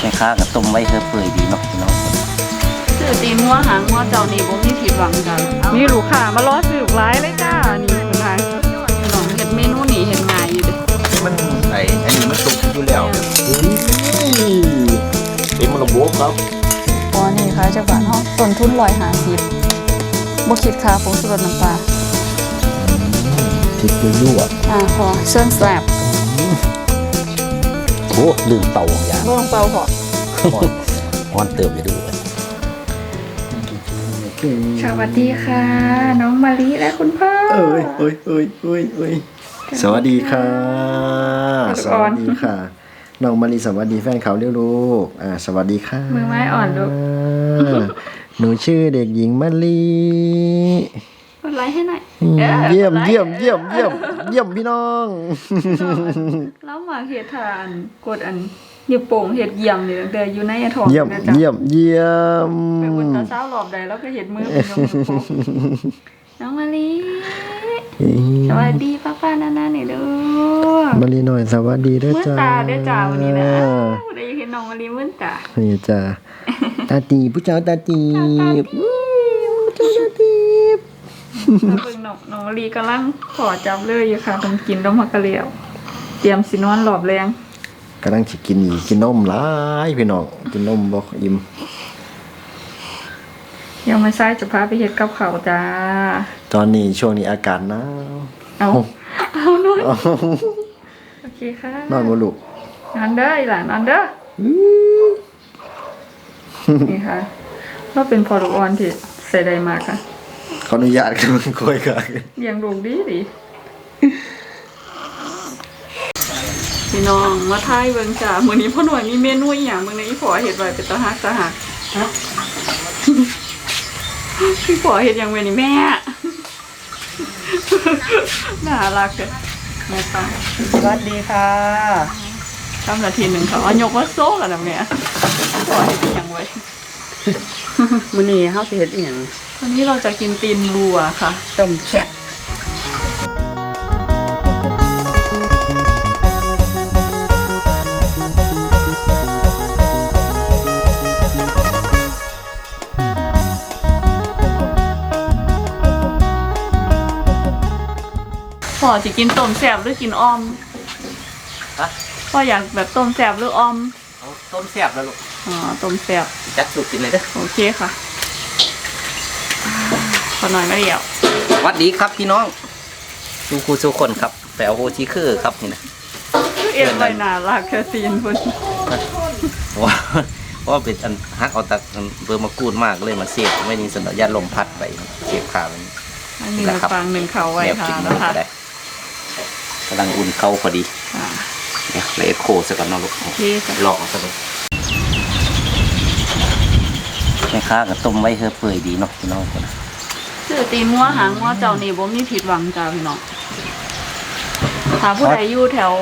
แม่ค้าก็ต้มไว้เพื่อเปื่อยดีเนาะพี่น้องซื้อตีนงัวหางงัวเจ้านี่บ่มีผิดหวังจ้ะมีลูกค้ามารอซื้อหลายเลยจ้านี่คุณนายน้องเฮ็ดเมนูนี่เฮ็ดง่ายอยู่เด้มันไอ้อันนี้มันสุกอยู่แล้วเต็มระบบครับอ๋อนี่ค่ะจากบ้านเฮาต้นทุน150บ่คิดค่าผงชูรสน้ำปลาพริกยั่วอ่าพอเชิญแซ่บๆโอ้ลืมเตาอย่างบ่ต้องเป่าพอฮอนเติมไปด้วยสวัสดีค่ะ น้องมะลิและคุณพ่อเอ้ยเอ้ยเอ้ยเอ้ยเอ้ยสวัสดีค่ะลูกสอ่อวันสดีค่ะ น้องมารีสวัสดีแฟนเขาเรียกลูก อ่า สวัสดีค่ะ มือไม้อ่อนลูกอ่าหนูชื่อเด็กหญิงมะลีกด ไลค์ให้หน่อยอืมออเยี่ยมกดไลค์เยี่ยมเยี่ยมเยี่ยมเยี่ยมพี่น้องแล้วมาเฮ็ดทานกดอันนิ้วโป่งเฮ็ดเยี่ยมนี่ตั้งแต่อยู่ในท้องเยี่ยมนะจ๊ะเยี่ยมเยี่ยมไปอุ่นตาเช้ารอบใดแล้วก็เห็นมือเป็นน้องมือโป่งน้องมะลิสวัสดีป้าป้านานาหน่อยลูกมารีหน่อยสวัสดีด้วยมื่นจ้าตาเด้อจ้าวันนี้นะได้เห็นน้องมะลิมื่นตานี่จ้าตาตีผู้เจ้าตาตีบอู้ผู้เจ้าตาตีบ แล้ว เบิ่งน้องน้องมะลิกำลังขอจับเลยอยู่ค่ะต้องกินแล้วมากระเหลียว เตรียมสินอนหลอบแรงกำลังสิกินอีกกินนมหลายพี่น้องกินนมบ่อิ่มยังไม่ใช่จะพาไปเฮ็ดกับข้าวจ้า ตอนนี้ช่วงนี้อากาศหนาวเอาเอานอนอ้าวโอเคค่ะนอนบ่ลูกนอนเด้ออีหลานนอนเด้อนี่ค่ะก็เป็นพอลูกอ่อนที่ใส่ได้มากค่ะ ขออนุญาตกันคุยกันเลี้ยงลูกดีดีพี่น้องมาทายเบิ่งจ้ามื้อนี้พ่อหน่วยมีเมนูอีหยังเบิ่งในอีพอเฮ็ดไว้เป็นตาฮักตาหักฮะพี่พอเฮ็ดหยังไว้นี่แม่น่ารักเด้อแม่ตังสวัสดีค่ะทำนาทีหนึ่งเขาเอายกว่าโซ่กันนะแม่พอเฮ็ดอีหยังไว้ มื้อนี้เฮาสิเฮ็ดอีหยังวันนี้เราจะกินตีนวัวค่ะต้มแซ่บพ่อจะกินต้มแซ่บหรือกินอ้อมฮะพ่ออยากแบบต้มแซ่บหรืออ้อม เอาต้มแซ่บแล้วลูก อ๋อต้มแซ่บจัดสุกกินเลยเด้อโอเคค่ะขอหน่อยมาเดียวสวัสดีครับพี่น้องทุกคู่ทุกคนครับแปลโฮชิคือครับนี่นะเอ็นไว้น่ารักแค่ตีนพุ่นเพราะว่าเพราะว่าเป็นอันฮักเอาตะอันเบอร์มากูดมากเลยมาเสียบไม่นี่สนญาตลมพัดไปเสียบขามันอันนี้เราฟังหนึ่งเขาไว้แนวค่ะกินนะคะก็ได้กำลังอุ่นเข้าพอดีอ่าเนี่ยเลยเอ็กโคสักก่อนเนาะลูกโอเคค่ะลอกเอาซะเลย แม่ค้าก็ต้มไว้เพื่อเปื่อยดีเนาะพี่น้องคนซื้อตีนงัวหางงัวเจ้านี่บ่มีผิดหวังจ้าพี่น้องถ้าผู้ใดอยู่แถว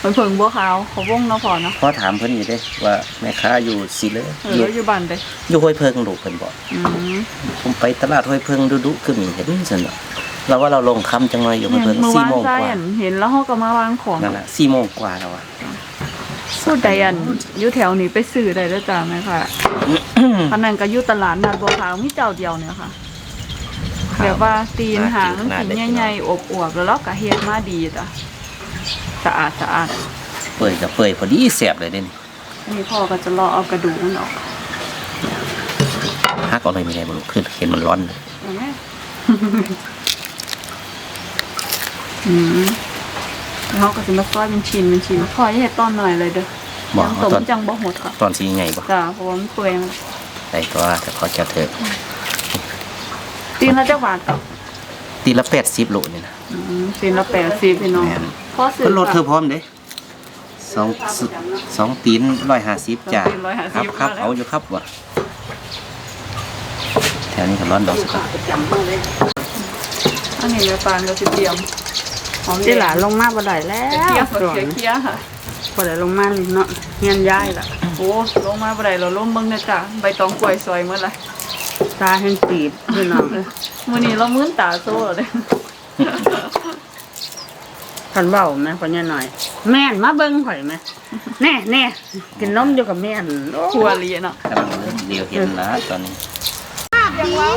เพิ่งบัวขาวเขาวงเนาะพอเนาะพอถามเพิ่นอยู่เด้ว่าแม่ค้าอยู่สิเลยเออยู่ออยู่บ้านเด้อยู่ห้วยเพิงลูกเพิ่นบอกอืมผมไปตลาดห้วยเพิงดุๆคือมีเห็นซั่นเนาะเราว่าเราลงคำจังเลยอยู่ห้วยเพิงเมื่อสี่วานโมงใช่กว่าอันเห็นแล้วเขาก็มาวางของนั่นแหละสี่โมงกว่าแล้วอะ สู้ใดอันอยู่แถวนี้ไปซื้อได้แล้วจ้าไหมค่ะอันนั้นก็อยู่ตลาดนัดบัวขาวมีเจ้าเดียวเนี่ยค่ะแบบว่าตีนหางสีใหญ่ๆอบอวบๆแล้วเราก็เฮ็ดมาดีจ้ะสะอาดสะอาดเปื่อยกับเปื่อยพอดีแสบเลยเด้นี่อันนี้พ่อก็จะรอเอากระดูกมันออกฮักเอาเลยไม่ได้บ่ลูกคือเห็นมันร้อนเห็นไหมอืมแล้ว เขาก็จะมาซอยเป็นชิ้นเป็นชิ้นพ่ออย่าเฮ็ดตอนหน่อยเลยเด้อบอกยังเอาตมตอน จังบ่หดค่ะตอนสีใหญ่บ่จ้าเพราะว่ามันเปื่อยได้ก็ว่าแต่ขอจะเถอะตีนละจักบาทกับตีละแปดสิบโลนี่นะอืมตีนละแปดสิบพี่น้องแม่นพ่อซื้อเพิ่นลดเธอพร้อมเด้สองสสองตีนร้อยห้าสิบจ้าสองตีน150ครับครับมาแล้วเอาอยู่ครับวะแถวนี้ก็ร้อนดอกสักก่อนประจำเบิ่งเลยอันนี้เดี๋ยวปานเราสิเตรียม หอมสิหลานลงมาบ่ได้แล้เคี่ยววเคี่ยวเคี่ยวค่ะ บ่ได้ลงมาเนาะเฮียนย้ายล่ะโอ้ลงมาบ่ได้เราล้มเบิ่งเด้อจ้าใบตองกล้วยซอยหมดละตาแห่งตีบพี่น้องเอ้ยมื้อนี้เรามื้นตาโซ่เลยคันเว้าแม่พ่อใหญ่หน่อย แม่นมาเบิ่งข่อยแม่แน่แน่กินนมอยู่กับแม่นโอ้ครัวเรียนเนาะกำลังเดียวเห็นนะตอนนี้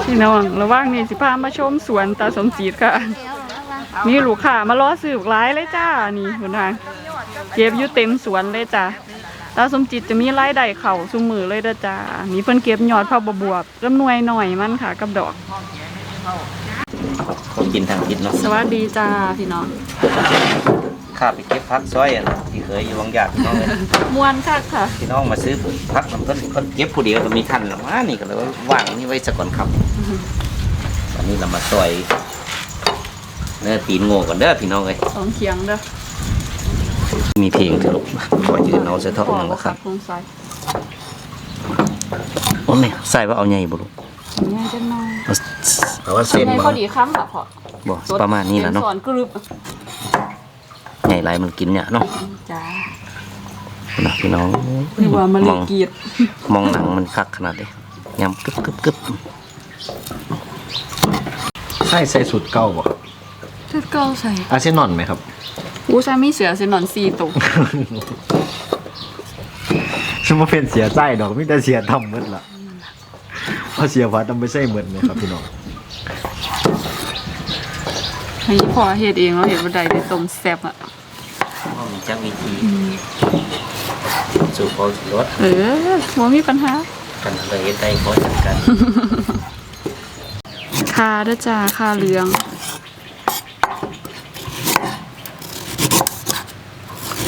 พี่น้องระหว่างนี้สิพามาชมสวนตาสมจีดค่ะ มีลูกค้ามารอซื้อหลายเลยจ้า นี่คุณทางเก็บอยู่เต็มสวนเลยจ้าตาสมจิตจะมีรายได้เข่าซุมือเลยเด้อจ้ามีเพิ่นเก็บยอดผักบวบจำนวยหน่อยมันค่ะ กับดอกเขากินทางกินเนาะสวัสดีจ้าพี่น้องข้าไปเก็บพักซอยอะที่เคยอยู่บางอย่างพี่น้องเลยมวนคักค่ะพี่น้องมาซื้อพักมันก็ก็เก็บผู้เดียวก็มีทันหรอกว่านี่ก็เลยว่าว่างนี่ไว้สักก่อนครับวันนี้เรามาซอย เนื้อตีนโง่ก่อนเด้อพี่น้องเลยสองเคียงเด้อมีเพลงเถอะลูกขอยืนเอาเสะเทาะขอหนึ่งบ่นะคครัรับบคงใส่โอ้แม่ใส่ว่าเอาใหญ่บ่ลูกง่ายจังน้อยเอาเอาว่าเส้นในบ่พอดีคำค่ะพอบ่ประมาณนี้แหละเนาะสอนกรึบใหญ่ไรมันกินเนี่ยเนาะจ้านะพี่น้องนี่ว่ามันเลมยองกรีดมองหนังมันคักขนาดเลยยำกึบกึบกึบใส่ใส่สุดเก้าบ่ครับ ชุดเก่าใส่อาเซนอนไหมครับ อู้ใส่มีเสือเสนอน4ตัวสมมติเป็นเสียใจดอกมีแต่เสียทำหมดละเพราะเสียวัดต้องไม่ใช่เหมือนไหมครับพี่น้องให้พอเฮ็ดเองเราเฮ็ดบ่ได้ได้ต้มแซ่บอะว่ามีจักวิธีสูบพอรถเออบ่มีปัญหากันเลยเฮ็ดได้พอจัดกันคาเด้อจ้าคาเหลือง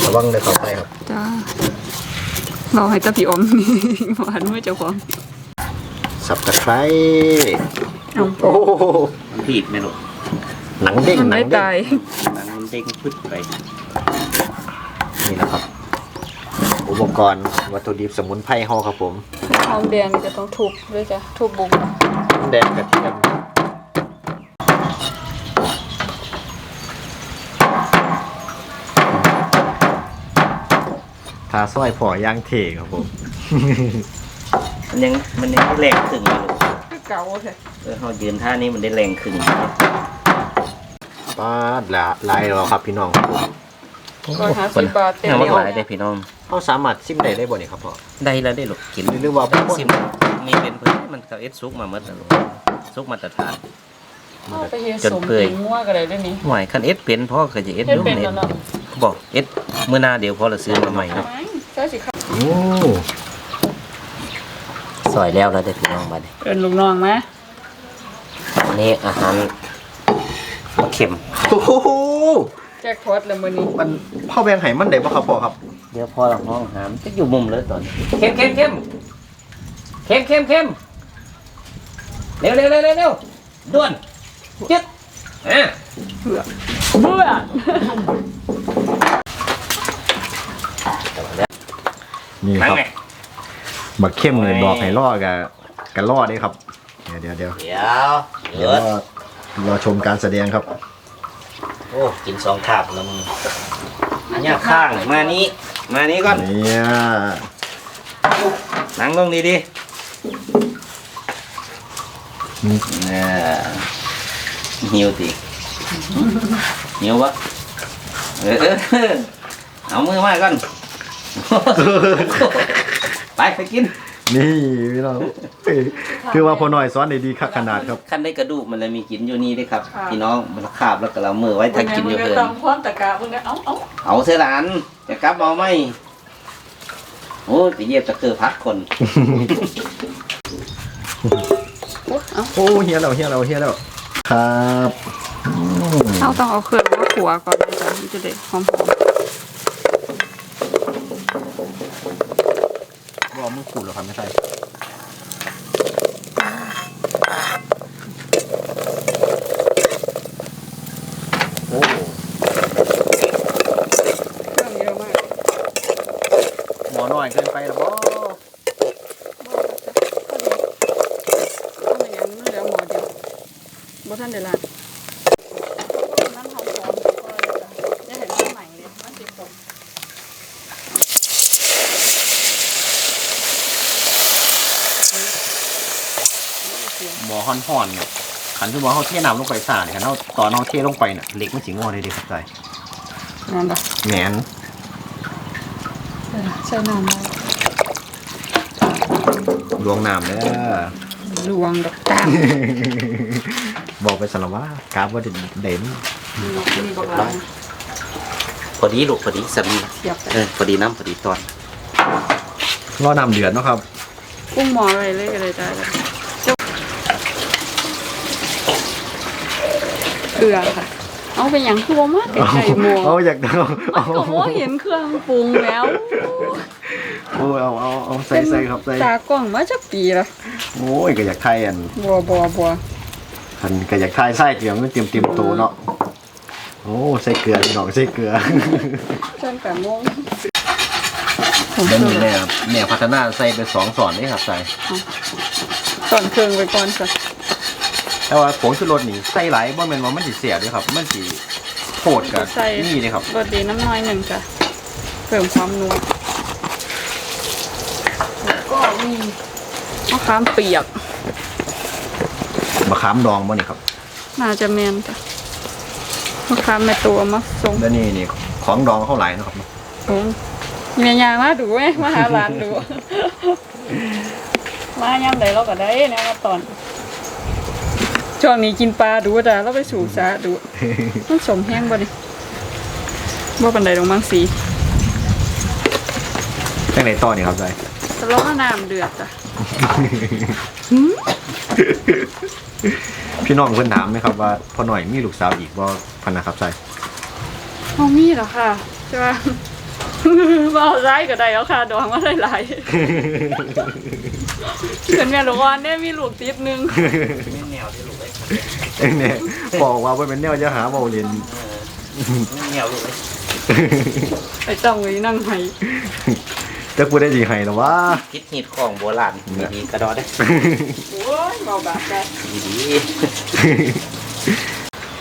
ระ วังเลยเขาไปครับจ้าเราให้ตาพี่อมนี่หวานมือเจ้าของสับตะไคร้โอ้โหมันผิดไหมลูกหนังเด้งหนัไม่งเด้งหนังมันเด้งพึดไปนี่นะครับ อุปกรณ์วัตถุดิบสมุนไพรห่อครับผม หอมแดงจะต้องทุบด้วยจ้ะทุบบุกแดงกระเทียม ทาสร้อยพอย่างเทครับผม มันยังมันยังแรงขึ้นอยู่ลูกคือเก่าแท้เออเขายืนท่านี้มันได้แรงขึ้นป้าดละลายเราครับพี่น้องร้อยห้าสิบบาทเต็มเอาเดีมายวหลายได้พี่น้อง เขาสามารถซิมได้ได้บ่นี่ครับพ่อ ได้แล้วได้ลูกกินหรือว่าซิมมีเป็นเพื่อนมันเขาเอ็ดซุกมาเมื่อลูกซุกมาตรฐาน เอาไปเฮ็ดจนสมเปื่อยกินงัวก็ได้เด้อนี่หวายคันเอ็ดเป็นพ่อก็จะเอ็ดเฮ็ดดูเป็นเน็ตแล้วเนาะบอกเอ็ดเมื่อหน้าเดี๋ยวพอเราซื้อมาใหม่เนาะ ใช่สิครับโอ้ซอยแล้วแล้วได้พี่น้องมาดิเอิ้นลูกน้องมาอันนี้อาหารเข็มโหแจ็คพอตแล้วมื้อนี้มันพ่อแบงไห้มันได้บ่ครับพ่อครับ เดี๋ยวพอเราห้องหามจะอยู่มุมเลยตอนนี้เข้มเข้มเข้มเข้มเข้มเข้มเร็วเร็วเร็วเร็วเร็วด่วนจึ๊ดอะเบื่อเบื่อ นี่นั่คงรับ ไงบักเข้มเลยบอกให้ล่อกับกันล่อได้ครับ เดี๋ยวเดี๋ยวเดี๋ยวเดี๋ยวเดี๋เดี๋ยยววรอรอชมการแสดงครับ โอ้กินสองคาบแล้วมึงเนี่ยข้างมานี้มานี้ก่อนเนี่ยนั่งลงดีดีเนี่ยหิวติหิวปะเออเออเอามือมาก่อน ไปไปกิน นี่พี่น้องเอ้ยคือว่าพอหน่อยซ้อนได้ดีคักขนาดครับ ขั้นได้กระดูกมันเลยมีกินอยู่นี่ด้วยครับพี่น้องมันคาบแล้วก็เรามือไว้ถ้ากินอยู่เพิ่เพิ่นนตำความตะกะเพิ่นก็เอ้าเอ้าเอาเสื้อหลานจะกลับเอาไหมโอ้ยไปเหยียบตะเกือพักคนโอ้เฮียเราเฮียเราเฮียเราครับอืมเอาต้องเอาเครื่องมาขัวก่อนจ้ะมันจะได้หอม บอกมึงขูดเหรอครับไม่ใช่ โอ้ ๆเครื่องเยอะมาก หมอหน่อยเกินไปแล้วบ่ เอาไปอย่างนั้นเหลือหมอเดียวบ่ทันได้ล้างน้ำหอมๆก็เลยจ้ะอย่าให้มันใหม่เลยมันสิขม หมอห่อนๆเนี่ยขันที่ว่าเขาเทน้ำลงไปสาดกันเขาตอนเขาเทลงไปน่ะเหล็กมันสิงอได้ดีครับใจนั่นล่ะแหนนใส่น้ำได้ลวงน้ำเด้อลวงดอกตามบอกไปสารว่ากราบว่าเด่นเด่นนี่เนาะนี่บอกว่าพอดีลูกพอดีสามีเทียบไปเออพอดีน้ำพอดีตอนรอน้ำเดือดเนาะครับกุ้งหมออะไรเลยก็เลยจ้า เจ้าเกลือค่ะ เอาไปอย่างคือว่ามาติดไก่หมูเอาอยากเอามันเอาก็ว่าเห็นเครื่องปรุงแล้วโอ้ยเอาเอาเอาใส่ใส่ครับใส่ตากล้องมาจะปีละโอ้ยก็อยากไทยอันบัวบัวบัวคันก็อยากไทยไส้เกลือมันเตรียมเตรียมตัวเนาะโอ้ใส่เกลือพี่น้องใส่เกลือเช่นแต่โมงเดี๋ยวนี้แม่แม่พัฒนาใส่ไปสองสอนนี่ครับใส่ ก่อนเครื่องไปก่อนจ้ะ แต่ว่าผงชูรสนี่ใส่หลายบ่แม่นว่ามันสิเสียเด้วยครับ มันสิโคตรกับใส่ นี่เลยครับรสดีน้ำน้อยหนึ่งจ้ะเพิ่มความนัวแล้วก็มีมะขามเปียก มะขามดองบ่นี่ครับน่าจะแมนจ้ะมะขามแม่ตัวมาส่งแล้วนี่นี่ของดองเข้าหลายเนาะครับโอ้เมียยามาดูไหมมาหาหลานดู มายามใดเราก็ได้นะมาตอน ช่วงนี้กินปลาดูจ้ะเราไปสูบสาดูมันสมแห้งบ่ดิบ่ปันใดดอกมังสีจังไหนต่อนี่ครับใจตะลอน้ำเดือดจ้ะพี่น้องเพิ่นถามไหมครับว่าพ่อหน่อยมีลูกสาวอีกบ่พันนะครับใจเอามีเหรอค่ะใช่ปะมาเอาไส้ก็ได้แล้วค่ะดองมาได้หลาย เกินแม่ลูกอ่อนเนี่ยมีลูกติดหนึงแนวที่ลูกเลยเอ้ยเนี่ยบอกว่าเพิ่นเป็นแนวจะหาเว้าเรียนแนวลูกเลยไปต้องไว้นั่งให้จะกูได้สิให้หรอวะ คิดหิดของโบราณดีๆกระดอได้โอ้ยเบาบาดได้ดี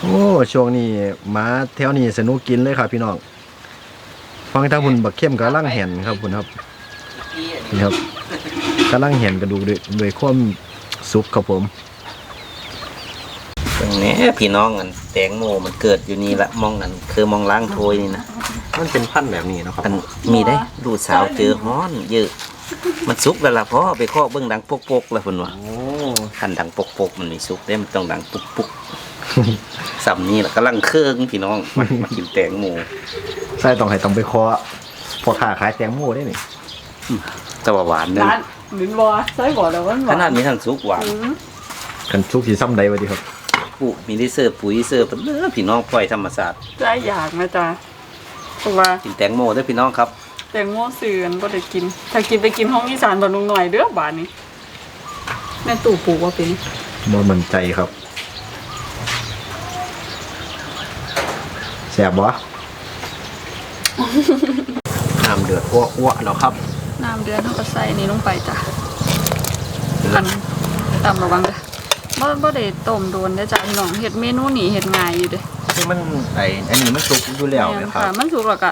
โอ้ช่วงนี้หมาแถวนี้สนุกกินเลยครับพี่น้องฟังทางคุณบักเข้มกำลังเห็นครับคุณครับๆนี่ครับ กำลังเห็นกระดูกด้วยด้วยความสุขครับผมตรงนี้พี่น้องกันแตงโมมันเกิดอยู่นี่ละมองกันคือมองล้างโทยนี่นะมันเป็นพันธุ์แบบนี้เนาะครับอันมีได้ดูสาวเจอฮ้อนเยอะมันสุกแล้วล่ะพ่อไปเคาะเบิ่งดังปกๆแล้วเพิ่นว่าโอ้คันดังปกๆมันมีสุกได้มันต้องดังปุกๆสำนี้ล่ะกำลังเครื่องพี่น้องมามากินแตงโมใส่ต้องให้ต้องไปเคอพอค้าขายแตงโมได้นี่แต่ว่าหวานเนึงร้าน หรือบ่ใส่บ่แล้วมันหขวานนาดมีทั้งสุกหวานอืมกันสุกสีซ้ำใดวะดีครับปุ๊มีได้เสิร์ฟปุ๋ยเสิร์ฟเพิ่นเด้อพี่น้องปล่อยธรรมชาติใจอยากนะจ๊ะเพราะว่ากินแตงโมเด้อพี่น้องครับแตงโมเสือนบ่ได้กิน ถ้ากินไปกินห้องอีสานบ่ลุงหน่อยเด้อบาดนี้แม่ตู่ปลูกว่าเป็นบ่มั่นใจครับแสบบ่น้ำเดือดอ้วกๆแล้วครับ น้ำเดือดเฮาก็ใส่นี่ลงไปจ้ะอันตามระวังเด้อบ่บ่ได้ต้มโดนเด้อจ้ะพี่น้องเฮ็ดเมนูนี้เฮ็ดง่ายอยู่เด้คือมันไออันนี้มันสุกอยู่แล้วแม่นนะครับค่ะมันสุกแล้วก็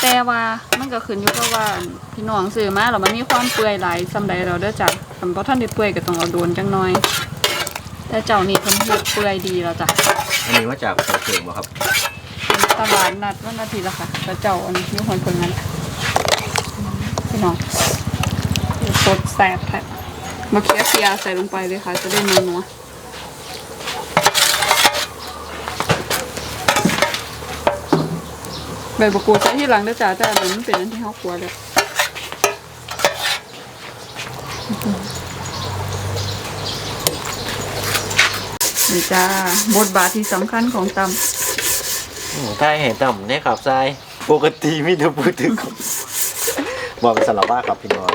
แต่ว่ามันก็ขึ้นอยู่กับว่าพี่น้องซื้อมาแล้วมันมีความเปื่อยหลายซำใดแล้วเด้อจ้ะคันบ่ทันได้เปื่อยก็ต้องเอาโดนจังหน่อย แต่เจ้านี่เพิ่นเฮ็ดเปื่อยดีแล้วจ้ะอันนี้มาจากโอเคบ่ครับตลาดนัดวันอาทิตย์ละค่ะแต่เจ้าอันนี้คนคนนั้น พี่น้องสดแสบแท้มาเคี่ยวเคียใส่ลงไปเลยค่ะ จะได้นัวนัวใบบกรูดใส่ที่หลังด้อจ้าแต่อันนี้มันเป็นอันที่เขาครัวเลยนี่จ้าบทบาทที่สำคัญของตำใช่เห็นต่ำเนี่ยครับทรายปกติไมแต่ได้พูดถึง บอกเป็นสารบ้าครับพี่น้อง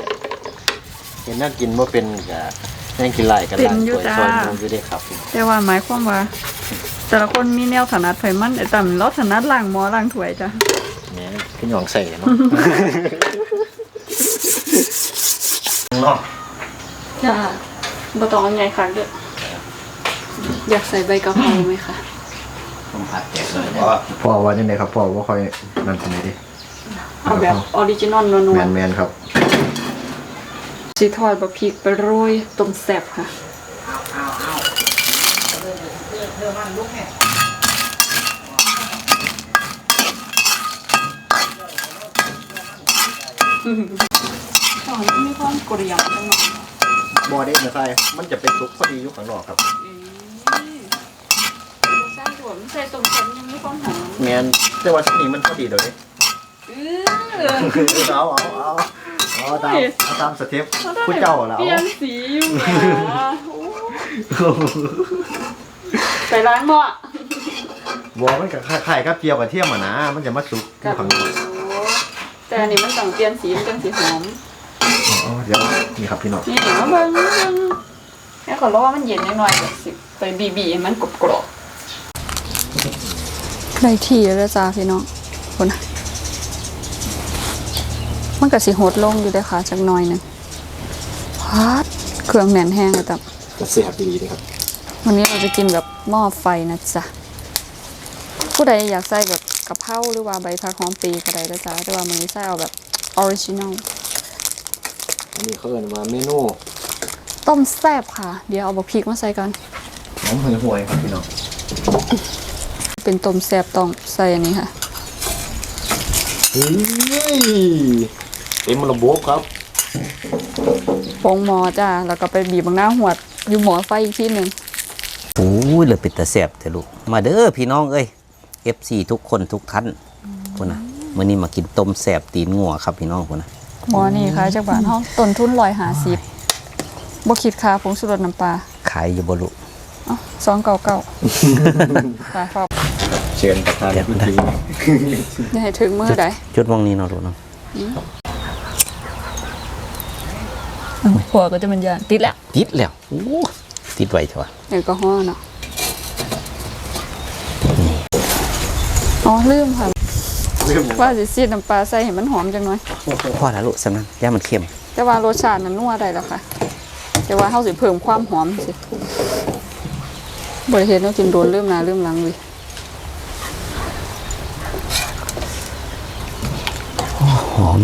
เห็นน่ากินว่าเป็นกับยังกินไหลกันหลังเป็นอยู่วยจ้า ซอยมูอยู่ได้ครับพี่แต่ว่าหมายความว่า แต่ละคนมีแนวถนัดไฟมันไอ้ต่ำเราถนัดล้างหม้อล้างถ้วยจ้ะเนี่ยพี่น้องใส่เนาะ เนาะจ้าบ่ต้องเอาไงค่ะเด้ออยากใส่ใบกะเพราไหมคะ ผมผัดแตงเลยพ่อว่าจังไดครับพ่อว่าค่อยนั่นเป็นไงดิ เอาแบบออริจินอลนัวแมนแมนครับๆสีทอดบะพริกไปโรยต้มแซ่บค่ะตอนนี้มีความเกรียมจังหน่อยบอเด้นะใช่มันจะเป็นซุปพอดีอยู่ข้างนอกครับใส่ถั่วใส่ต้มยำยังมีความหอมแมนแต่ว่าชุดนี้มันพอดีเดี๋ยวนี้เออเอาเอาเอาเอาตามเอาตามสเต็ปผู้เจ้าแล้วเปลี่ยนสีอยู่แหมโอ้ไปล้างหม้อบัวมันกับไข่กับเจียวกับเทียมอะนะ มันจะมาสุกอยู่ข้างนอกแต่อันนี้มันต้องเปลี่ยนสีมันจังสีหอมอ๋อเดี๋ยวนี่ครับพี่น้องนี่เอาเบิ่งเบิ่งแค่ขอรอว่ามันเย็นนิดหน่อยเดี๋ยวสิไปบีบีให้มันกรอบกรอบได้ทีแล้วจ้าพี่น้องคนนะ มันก็สิหดลงอยู่เด้อค่ะจักหน่อยหนึงพาดเครื่องแน่นแห้งเลยแต่เสียบดีเลยครับวันนี้เราจะกินแบบหม้อไฟนะจ๊ะผู้ใดอยากใส่แบบกะเพราหรือว่าใบผักหอมปีก็ได้นะจ๊ะแต่ว่ามันนี้ใส่เอาแบบออริจินอลอันนี้เขาเรียกว่าเมนูต้มแซ่บค่ะ เดี๋ยวเอาบะพริกมาใส่กัน หอมห่วยห่วยๆครับพี่น้องเป็นต้มแซ่บต้องใส่อันนี้ค่ะ เฮ้ยเต็มระบบครับปงหมอจ้าแล้วก็ไปบีบบางหน้าหวด อยู่หมอไฟอีกที่หนึ่งโอ้ยเลยเป็นตาแสบเถอะลูก มาเด้อพี่น้องเอ้ย FC ทุกคนทุกท่านพุ่นนะมื้อนี้มากินต้มแสบตีนงัวครับพี่น้องพุ่นนะหมอนี่ค่ะจากบ้านห้องต้นทุนลอยหาสิบบ่คิดค่าผงสุรสน้ำปลาขายอยู่บ่ลูกสองเก่าเก่าปลาฟอบเชิญประธานพิธีอย่าให้ถึงมือใดจุดมองนี้เนาะลูกเนาะ ผัวก็จะเป็นยานติดแล้ว ติดแล้วโอ้ติดไว้เถอะวะแอลกอฮอล์เนาะอ๋อลืมค่ะเรื่องว่าสิซีดน้ำปลาใส่ให้มันหอมจังหน่อยพอแล้วลูกสำนั้นย่ามันเค็ม แต่ว่ารสชาตินั้นนัวได้แล้วค่ะ แต่ว่าเฮาสิเพิ่มความหอมสิบ่ได้เห็นเนาะกินโดนเริ่มหน้าเริ่มหลังเลยหอม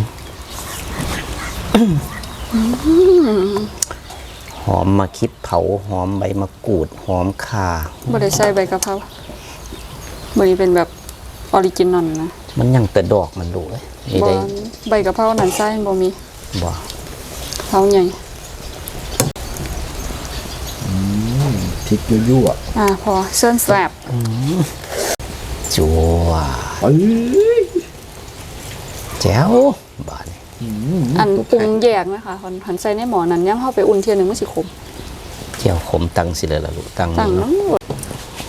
หอมมาคิดเผาหอมใบมะกรูด หอมข่าบ่ได้ใส่ใบกะเพราบ่นี้เป็นแบบออริจินอลนะมันยังแต่ดอกมันลูกเอ้ยนี่บ่ได้ใบกะเพรานั่นใส่บ่มีบ่เผาใหญ่พริกยั่วอ่าพอเส้นแซ่บจัวๆเอ้ยแจ๋วบาดนี้ อันปรุงแยกนะคะคันคันใส่ในหม้อนั้นย่ำเฮาไปอุ่นเที่ยหนึงมันสิขมเจียวขมตังสิเลยล่ะลูกตังต่างเนาะน้ำหมด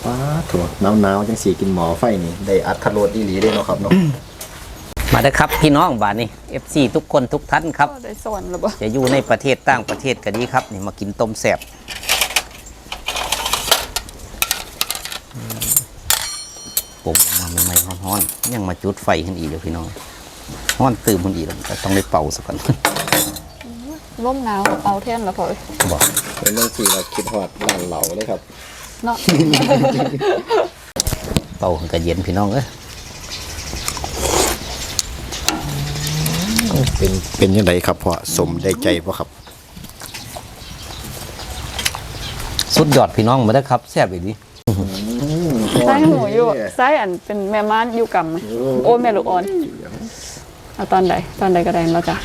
ป้าถั่วหนาวๆจังสีกินหมอไฟนี่ได้อัดทะโลดอีหลีได้เนาะครับเนาะมาเด้อครับพี่น้องบาดนี้ FC ทุกคนทุกท่านครับก็ได้สอนแล้วบ่จะอยู่ในประเทศต่างประเทศก็ดีครับนี่มากินต้มแซ่บอืมผมมาใหม่ๆร้อนๆยังมาจุดไฟขึ้นอีกเดี๋ยวพี่น้อง ร้อนตื่มขึ้นอีกแล้วแต่ต้องได้เป่าสักก่อนร่มหนาวเอาแท่นแล้วพอเอ้ยบอกเป็นเรื่องที่เราคิดฮอดร้านเหลาเลยครับเนาะเป่ามันก็เย็นพี่น้องเอ้ยเป็นเป็นยังไงครับพ่อสมได้ใจป่ะครับ สุดยอดพี่น้องมาได้อครับแซ่บอีกดีใส่หูอยู่ใส่อันเป็นแม่ม้านอยู่กำโอ้แม่ลูกอ่อน เอาตอนใดตอนใดก็ได้แล้วจ้ะ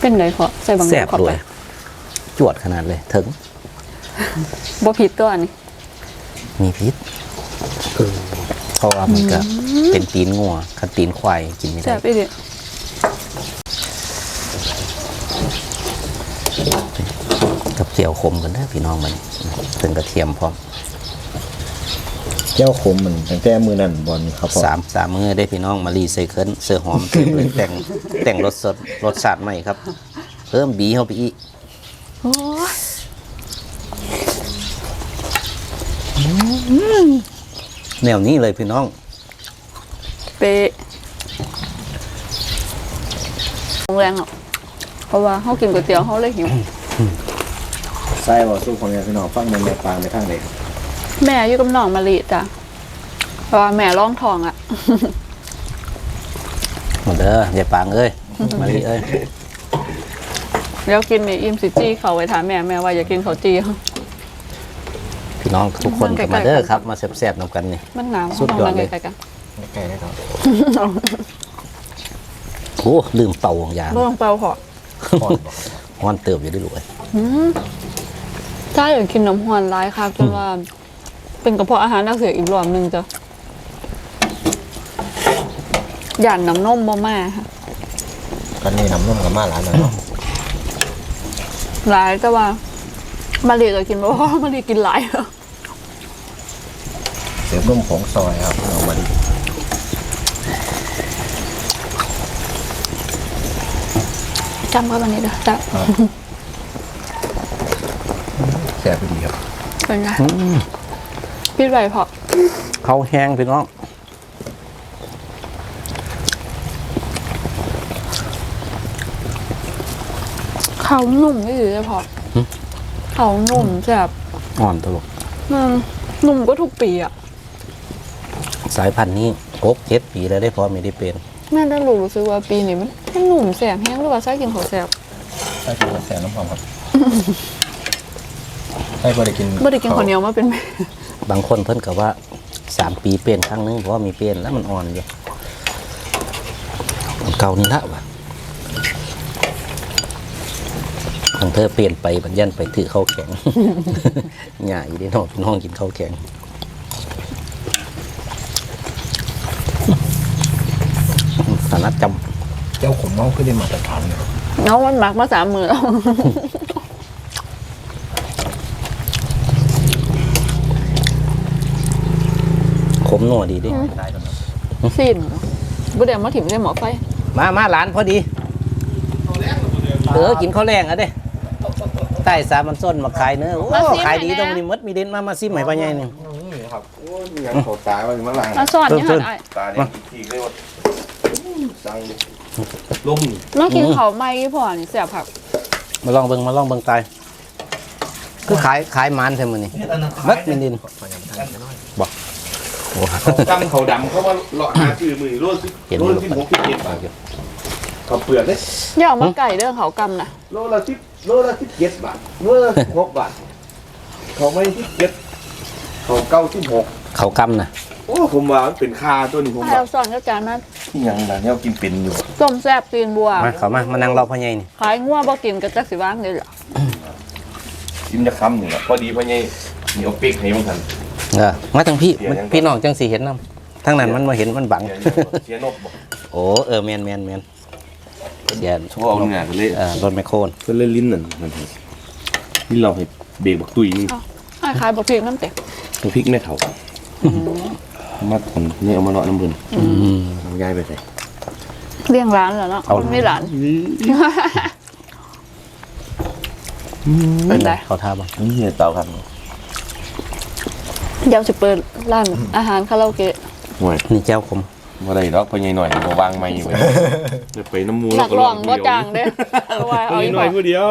เป็นไดพอใส่บางแซ่บเข้าด้วไปยจวดขนาดเลยถึงบ่ผิดตัวอันนี้มีพิษเพราะว่ามันก็เป็นตีนงัวคันตีนควายกินไม่แซ่ได้บอีเดีกับเจียวขมกันเด้อพี่น้องมันถึงกระเทียมพร้อมเจ้าขมมันตั้งแต่มือนั่นบอลครับพ่อสามสามมือได้พี่น้องมารีไซเคิลเสื้อหอมเติมเลยแต่งแต่งรสสดรสชาติใหม่ครับ เพิ่มบีเข้าไปอีกโอ้ยแนวนี้เลยพี่น้อง เป๊ะแรงเนาะเพราะว่าเฮากินก๋วยเตี๋ยวเฮาเลยหิวใส่บ่สู้ของเนี่ยพี่น้องฟังแม่แม่ปางไปทางไหนครับ แม่อยู่กับน้องมะลิจ้ะเพราะว่าแม่ร้องทองอะหมดเด้อยายปางเอ้ยมาลีเอ้ยเดี๋ยวกินนี่อิ่มสิจี้เขาไปถามแม่แม่ว่าอยากกินเขาวจี้พี่น้องทุกคนก็มาเด้อครับ มาแซ่บๆนำกันนี่มันหนาวสุดยอดเลยใกล้ๆกันใกล้ได้ครับโอ้ลืมเป่าของยางบ่ต้องเป่าพอฮอนเติบอยู่ได้รวยหืมถ้าอยากกินน้ำหวานร้ายค่ะจนว่า เป็นกระเพาะอาหารนักเสียอีกรอบหนึงจ้ะหย่านน้ำนมบ่มาค่ะกันนี่น้ำนุ่มกับมาหลานนะเนาะร้ายแต่ว่ามาเรียก็กินบ่เพราะมาเรียกินหลายเสียบนุ่มผงซอยครับเอามาดิจำก็วันนี้เด้อจ้ะแซ่บดีครับเป็นไง พี่ใบพอเขาแห้งพี่น้องเขานุ่มไม่ดีเลยพอเขานุ่มแบบอ่อนตลกมันนุ่มก็ทุกปีอะ สายพันธุ์นี้หกเจ็ดปีแล้วได้พอไม่ได้เป็นแม่ได้รู้สึกว่าปีนี้มันมันหนุ่มแสบแห้งหรือว่าใช้กินของแสบใช่กินแซ่บน้ำหอมครับใช่พอได้กินไม่ได้กินข้าวเหนียวมาเป็นแม่ บางคนเพิ่นก็ว่าสามปีเป็นครั้งหนึงเพราะว่ามีเป็นแล้วมันอ่อนอยู่เก่านี่ละวะของเธอเปลี่ยนไปบัญญันไปถือข้าวแข็งหย่าอยู่ในน้องพี่น้องกินข้าวแข็งสานัดจเจ้าขมเมาขึ้นได้มาตรฐานเนี่ยเนาะมันหมักมาสามมือแล้วำข มหนัวดีดิได้แล้วนะสิ้นบุเดี๋ยวมาถิ่มได้หมอไฟ มามาหลานพอดีเออกินข้าวแรงอะเด้ใต้สามันส้นมาขายเนื้อโอ้ขายดีตรงนี้มดมีเด่นมามาซิมใหม่ปะไงนี่นี่ครับโอ้ยยังโผล่ตาว่ามันลังมาซ่อนนี่เพิ่ค่ะมไอ้ตาเนี่ยอีกเลยว่าสั่งลมมากินเขาวไหม้พอนี่แสบผักมาลองเบิ่งมาลองเบิ่งตายคือขายขายมันเท่ามันนี่มัดมีเด่น ตั้งเขาดำเขาว่าเลาะหาชื่อมือโลดสิเห็นโลอยู่ดสิบหกสิบเจ็ดบาทเขาเปลือกเลยอย่าเอามาไก่เด้อเขากำนะโลละสิบโลละสิบเจ็ดบาทโลละสิบหกบาท เขาไม่สิบเจ็ดเขาเก้าสิบหกเขากำนะโอ้ผมว่ามันเป็นคาตัวนี้ผมให้ว่าเราซ่อนก็จานนั้นที่ยังนะเนี่ยกินเป็นอยู่ต้มแซ่บตีนบัว มาเขามามานั่งรอพ่อใหญ่นี่ขายงัวบ่กินก็จักสิว่างเลยเหรอชิมจะคำหนึ่งอะพอดีพอไงมีเอาเป๊กให้บ้างทัน เออมาทางพี่เสียยังพี่น้องจังสีเห็นน้ำทางนั้นมันมาเห็นมันบัง เสียเนี่ยเสียนบบอกโอ้เออแมนแมนแมนเสียเขาเอาเนื้อไปเลยเออรถไมคโครนเพื่อเล่นลิ้นนั่นนั่นนี่เราให้เบรกบักตุยนี่ไอ้ขายบ่พริกน้ำเต็มตัวพริกแม่เถามาทนนี่เอามาเลาะน้ำบุญอืมเอาย้ายไปใส่เลี้ยงร้านเหรอเนาะเอาคนไม่ร้านเป็นไรเขาท่าบ้างนี่เตาครับ เดี๋ยวจะเปิดร้านอาหารคาราโอเกะห่วยนี่แจ้วขมบ่ได้ดอกพอใหญ่หน่อยบ่วางไม้ไว้เดี๋ยวไปน้ำมูหนักร้องบ่จางเด้อเอาไว้พอเอาใหญ่อีกหน่อยผู้เดียว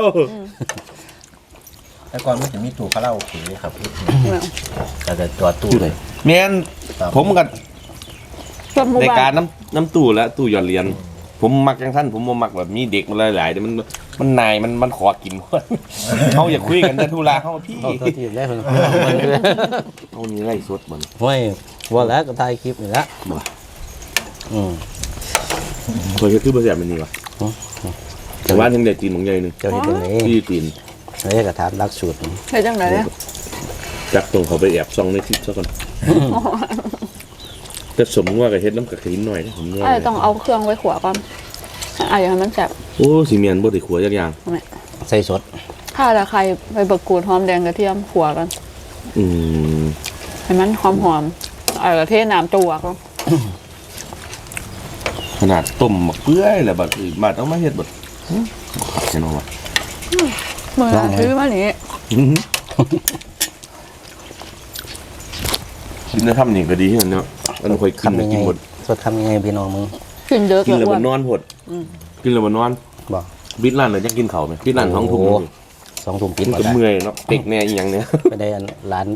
แต่ก่อนมันจะมีตู้คาราโอเกะครับแต่แต่ตัวตู้เลยแม่นผมกับส่วนหมู่ในบ้าการนน้ำน้ำตู้และตู้หยอดเหรียญ ผมมักจังท่านผมบ่มักแบบมีเด็กมาหลายๆเดี๋ยวมันมันนายมันมันขอกิน เขาอยากคุยกันแต่ธุระเขาพี่เอาตัวที่ได้เพิ่นเขานี่ไล่สดมันห้วยว่าแล้วก็ถ่ายคลิปนี่ละบ่อืมเคยคือบ่แซ่บมันนี่วะอ๋อแต่ว่าทั้งเด็กจีนของใหญ่นึงเจ้าเฮ็ดจังได๋ที่จีนเฮ้ยกระถามรักสูตรนี่เฮ็ดจังไดเนี่ยจักตรงเขาไปแอบส่องในคลิปซะก่อน แต่สมว่ากับเฮ็ดน้ำกะขินหน่อยนะผมว่าไอ้ต้องเอาเครื่องไว้ขวาก่อนไอ้อย่างนั้นมันแซ่บโอ้สีเมียนบ่ได้ขัวจักอย่างใส่สดถ้าละใครไปเบิกกูดหอมแดงกระเทียมขวากันอืมให้มันหอมหอมๆไอ้กระเทศน้ำจั่วก็ขนาดต้มมะเปื่อยแล้วบัดอื่นมาต้องมาเฮ็ดบัดหึขับจังเนาะวะมือถือมานี่อื้อหือกินได้ทำนี่ก็ดีเนาะ มันค่อยกินทำยังไงกินหมดสดทำยังไงพี่น้องมึงกินเยอะกินแล้วอ้วมันนนอนหดกินแล้วมันนอนบอกบิดร้านเลยจะกินข้าวไหมบิดร้านท้องทุ่มโอ้นี่สองถุงปิ้นมันก็ก็ได้เมื่อยเนาะเป็กแน่อีหยังเนี่ยไปได้อันร้าน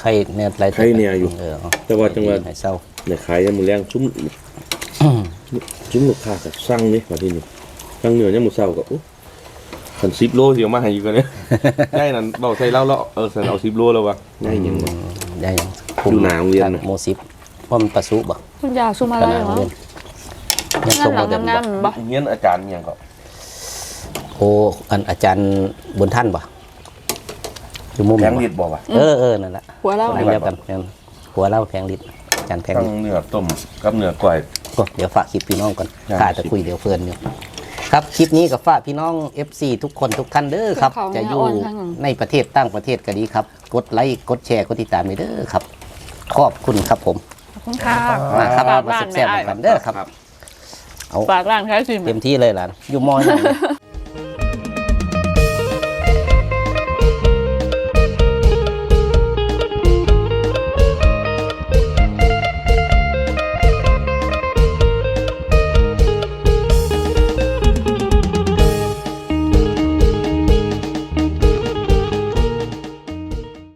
ไข่เนี่ยไรไข่เนี่ยอยู่เออเอาแต่ว่าจังหวะให้เศร้าเนี่ยขายยามมื้อแรงซุ้มซุ้มลูกค้าก็สั่งนี่มาที่นี่สั่งเนื้อยามมื้อเช้าก็โอ้คัน10โลสิเอามาให้อยู่กันเนี่ยได้นั่นเว้าใส่เล่าแล้วเออใส่เอา10โลแล้ววะได้หยังบ่ได้ยังอยู่หน้าโรงเรียนน่ะโมซิป เพราะมันประสุบ่คุณยาซุมาขอะไรนาดเหรอเรียนยังทรงหลับ่งเต็มงามบ่ๆบ่เงี้ยนอาจารย์ยังก็โอ้อันอาจารย์บุญท่านบ่อยู่มุมแข็งบ่ฤทธิ์บ่วะเออเออนั่นแหละหัวเราอันเดียวกันแม่นหัวเล่าแพงลิตรอาจารย์แพงทั้งลิตรเนื้อต้มกับเนื้อก้อยโอ้เดี๋ยวฝากคลิปพี่น้องก่อนได้ข้าจะคุยเดี๋ยวเพื่อนอยู่ครับคลิปนี้กับฝากพี่น้อง FC ทุกคนทุกท่านเด้อครับเขาจะเนี่ยอยู่อ่อนทั้งนั้นในประเทศต่างประเทศก็ดีครับ กดไลค์กดแชร์กดติดตามไปเด้อครับ ขอบคุณครับผมขอบ คุณค่ะ มาครับฝากมาร้านแซ่บแม่ๆกันเด้อครับ เอาฝากร้านแค่สิเต็มที่เลยล่ะอยู่มอยัง